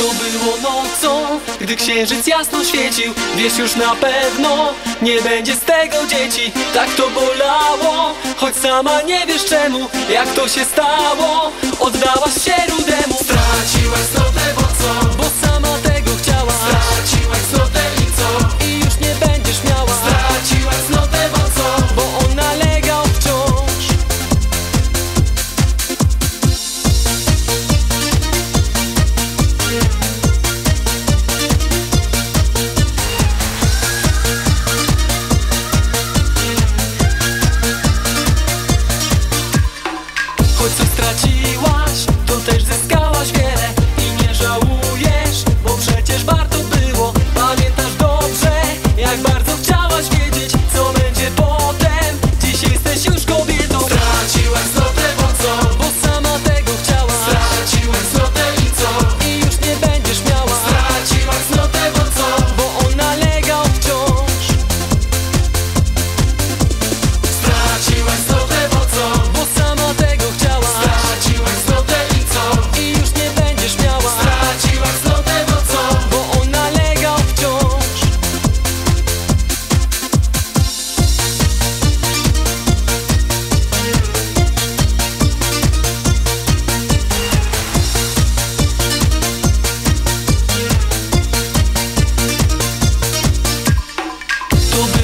To było nocą, gdy księżyc jasno świecił. Wiesz już na pewno, nie będzie z tego dzieci. Tak to bolało, choć sama nie wiesz czemu. Jak to się stało, oddałaś się rudemu.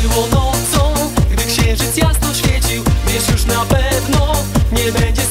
Było nocą, gdy księżyc jasno świecił Wiesz już na pewno, nie będzie